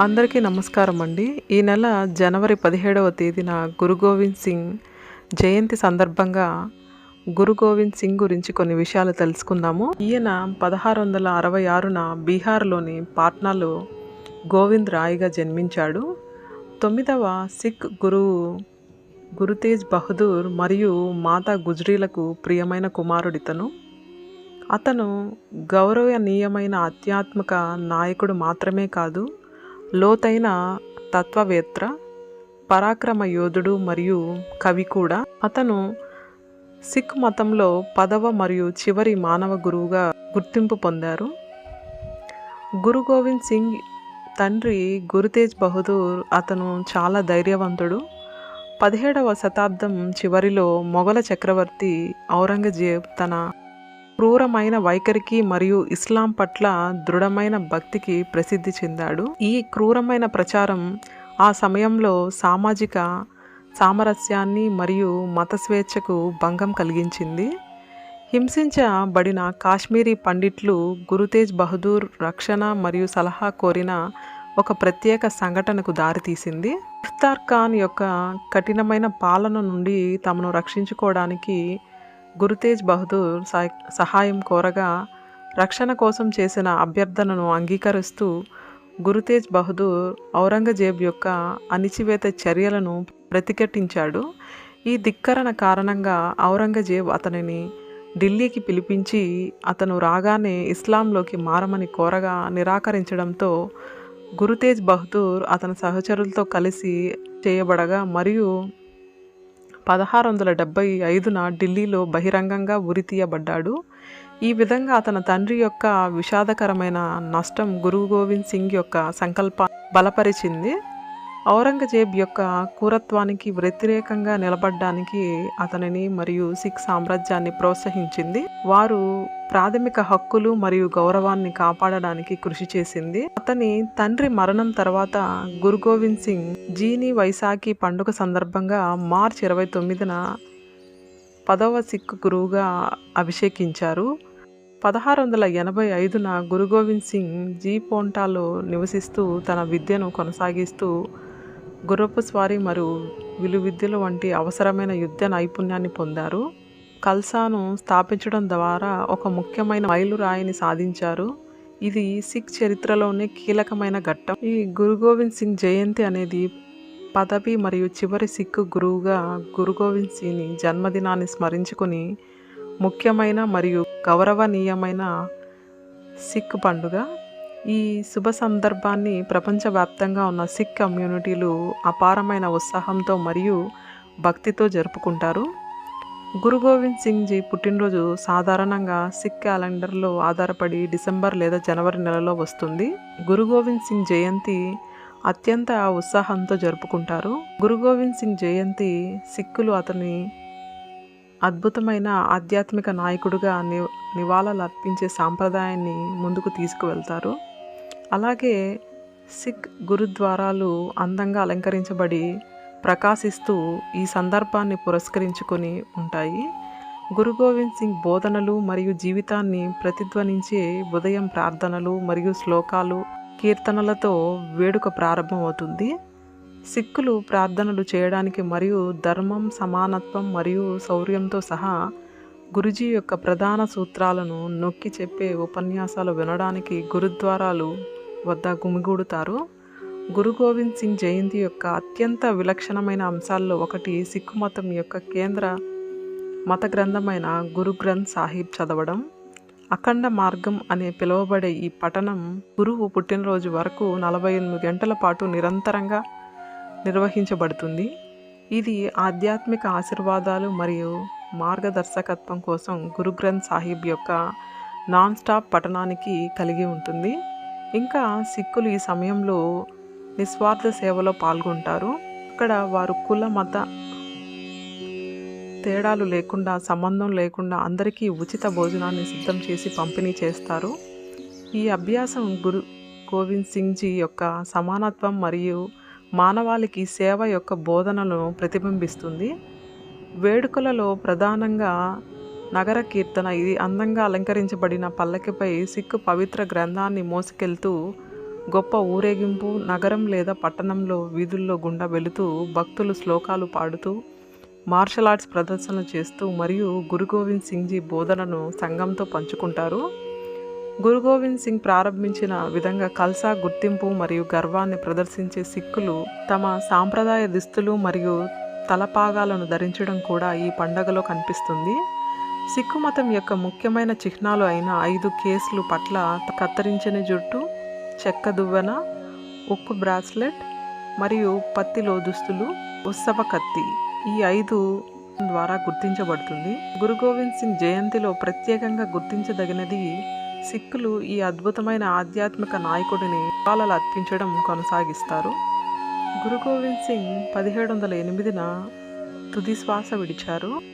అందరికీ నమస్కారం అండి. ఈ నెల జనవరి పదిహేడవ తేదీన గురు గోవింద్ సింగ్ జయంతి సందర్భంగా గురు గోవింద్ సింగ్ గురించి కొన్ని విషయాలు తెలుసుకుందాము. ఈయన పదహారు వందల అరవై ఆరున బీహార్లోని పాట్నాలో గోవింద్ రాయ్గా జన్మించాడు. తొమ్మిదవ సిక్ గురువు గురుతేజ్ బహదూర్ మరియు మాతా గుజ్రీలకు ప్రియమైన కుమారుడితను. అతను గౌరవనీయమైన ఆధ్యాత్మిక నాయకుడు మాత్రమే కాదు లోతైన తత్వవేత్త పరాక్రమ యోధుడు మరియు కవి కూడా. అతను సిక్ మతంలో పదవ మరియు చివరి మానవ గురువుగా గుర్తింపు పొందారు. గురు గోవింద్ సింగ్ తండ్రి గురుతేజ్ బహదూర్ అతను చాలా ధైర్యవంతుడు. పదిహేడవ శతాబ్దం చివరిలో మొఘల చక్రవర్తి ఔరంగజేబ్ తన క్రూరమైన వైఖరికి మరియు ఇస్లాం పట్ల దృఢమైన భక్తికి ప్రసిద్ధి చెందాడు. ఈ క్రూరమైన ప్రచారం ఆ సమయంలో సామాజిక సామరస్యాన్ని మరియు మత స్వేచ్ఛకు భంగం కలిగించింది. హింసించబడిన కాశ్మీరీ పండిట్లు గురుతేజ్ బహదూర్ రక్షణ మరియు సలహా కోరిన ఒక ప్రత్యేక సంఘటనకు దారితీసింది. ఇఫ్తార్ ఖాన్ యొక్క కఠినమైన పాలన నుండి తమను రక్షించుకోవడానికి గురుతేజ్ బహదూర్ సహాయం కోరగా రక్షణ కోసం చేసిన అభ్యర్థనను అంగీకరిస్తూ గురుతేజ్ బహదూర్ ఔరంగజేబ్ యొక్క అణిచివేత చర్యలను ప్రతిఘటించాడు. ఈ ధిక్కరణ కారణంగా ఔరంగజేబ్ అతనిని ఢిల్లీకి పిలిపించి అతను రాగానే ఇస్లాంలోకి మారమని కోరగా నిరాకరించడంతో గురుతేజ్ బహదూర్ అతని సహచరులతో కలిసి చేయబడగా మరియు పదహారు వందల డెబ్బై ఐదున ఢిల్లీలో బహిరంగంగా ఉరితీయబడ్డాడు. ఈ విధంగా అతని తండ్రి యొక్క విషాదకరమైన నష్టం గురు గోవింద్ సింగ్ యొక్క సంకల్ప బలపరిచింది. ఔరంగజేబ్ యొక్క కూరత్వానికి వ్యతిరేకంగా నిలబడడానికి అతనిని మరియు సిక్ సామ్రాజ్యాన్ని ప్రోత్సహించింది. వారు ప్రాథమిక హక్కులు మరియు గౌరవాన్ని కాపాడడానికి కృషి చేసింది. అతని తండ్రి మరణం తర్వాత గురు గోవింద్ సింగ్ జీని వైశాఖి పండుగ సందర్భంగా మార్చ్ ఇరవై తొమ్మిదిన పదవ సిక్ గురువుగా అభిషేకించారు. పదహారు వందల ఎనభై ఐదున గురు గోవింద్ సింగ్ జీ పోంటాలో నివసిస్తూ తన విద్యను కొనసాగిస్తూ గుర్రపు స్వారీ మరియు విలువిద్యలు వంటి అవసరమైన యుద్ధ నైపుణ్యాన్ని పొందారు. కల్సాను స్థాపించడం ద్వారా ఒక ముఖ్యమైన మైలురాయిని సాధించారు. ఇది సిక్ చరిత్రలోనే కీలకమైన ఘట్టం. ఈ గురు గోవింద్ సింగ్ జయంతి అనేది పదవి మరియు చివరి సిక్కు గురువుగా గురు గోవింద్ సింగ్ జన్మదినాన్ని స్మరించుకుని ముఖ్యమైన మరియు గౌరవనీయమైన సిక్ పండుగ. ఈ శుభ సందర్భాన్ని ప్రపంచవ్యాప్తంగా ఉన్న సిక్ కమ్యూనిటీలు అపారమైన ఉత్సాహంతో మరియు భక్తితో జరుపుకుంటారు. గురు గోవింద్ సింగ్ జీ పుట్టినరోజు సాధారణంగా సిక్ క్యాలెండర్లో ఆధారపడి డిసెంబర్ లేదా జనవరి నెలలో వస్తుంది. గురు గోవింద్ సింగ్ జయంతి అత్యంత ఉత్సాహంతో జరుపుకుంటారు. గురు గోవింద్ సింగ్ జయంతి సిక్కులు అతని అద్భుతమైన ఆధ్యాత్మిక నాయకుడుగా ని నివాళులు అర్పించే సాంప్రదాయాన్ని ముందుకు తీసుకువెళ్తారు. అలాగే సిక్ గురుద్వారాలు అందంగా అలంకరించబడి ప్రకాశిస్తూ ఈ సందర్భాన్ని పురస్కరించుకొని ఉంటాయి. గురు గోవింద్ సింగ్ బోధనలు మరియు జీవితాన్ని ప్రతిధ్వనించే ఉదయం ప్రార్థనలు మరియు శ్లోకాలు కీర్తనలతో వేడుక ప్రారంభమవుతుంది. సిక్కులు ప్రార్థనలు చేయడానికి మరియు ధర్మం సమానత్వం మరియు శౌర్యంతో సహా గురుజీ యొక్క ప్రధాన సూత్రాలను నొక్కి చెప్పే ఉపన్యాసాలు వినడానికి గురుద్వారాలు వద్ద గుమిగూడుతారు. గురు గోవింద్ సింగ్ జయంతి యొక్క అత్యంత విలక్షణమైన అంశాల్లో ఒకటి సిక్కు మతం యొక్క కేంద్ర మత గ్రంథమైన గురు గ్రంథ్ సాహిబ్ చదవడం. అఖండ మార్గం అనే పిలువబడే ఈ పఠనం గురువు పుట్టినరోజు వరకు నలభై ఎనిమిది గంటల పాటు నిరంతరంగా నిర్వహించబడుతుంది. ఇది ఆధ్యాత్మిక ఆశీర్వాదాలు మరియు మార్గదర్శకత్వం కోసం గురు గ్రంథ్ సాహిబ్ యొక్క నాన్ స్టాప్ పఠనానికి కలిగి ఉంటుంది. ఇంకా సిక్కులు ఈ సమయంలో నిస్వార్థ సేవలో పాల్గొంటారు. ఇక్కడ వారు కుల మత తేడాలు లేకుండా సంబంధం లేకుండా అందరికీ ఉచిత భోజనాన్ని సిద్ధం చేసి పంపిణీ చేస్తారు. ఈ అభ్యాసం గురు గోవింద్ సింగ్ జీ యొక్క సమానత్వం మరియు మానవాళికి సేవ యొక్క బోధనలను ప్రతిబింబిస్తుంది. వేడుకలలో ప్రధానంగా నగర కీర్తన. ఇది అందంగా అలంకరించబడిన పల్లకిపై సిక్కు పవిత్ర గ్రంథాన్ని మోసుకెళ్తూ గొప్ప ఊరేగింపు నగరం లేదా పట్టణంలో వీధుల్లో గుండా వెళుతూ భక్తులు శ్లోకాలు పాడుతూ మార్షల్ ఆర్ట్స్ ప్రదర్శనలు చేస్తూ మరియు గురు గోవింద్ సింగ్జీ బోధనను సంఘంతో పంచుకుంటారు. గురు గోవింద్ సింగ్ ప్రారంభించిన విధంగా కల్సా గుర్తింపు మరియు గర్వాన్ని ప్రదర్శించే సిక్కులు తమ సాంప్రదాయ దుస్తులు మరియు తలపాగాలను ధరించడం కూడా ఈ పండగలో కనిపిస్తుంది. సిక్కు మతం యొక్క ముఖ్యమైన చిహ్నాలు అయిన ఐదు కేసులు పట్ల కత్తిరించిన జుట్టు చెక్క దువ్వెన ఉక్కు బ్రాస్లెట్ మరియు పత్తిలో దుస్తులు ఉత్సవ కత్తి ఈ ఐదు ద్వారా గుర్తించబడుతుంది. గురు గోవింద్ సింగ్ జయంతిలో ప్రత్యేకంగా గుర్తించదగినది సిక్కులు ఈ అద్భుతమైన ఆధ్యాత్మిక నాయకుడిని పాలలు అర్పించడం కొనసాగిస్తారు. గురు గోవింద్ సింగ్ పదిహేడు వందల ఎనిమిదిన తుది శ్వాస విడిచారు.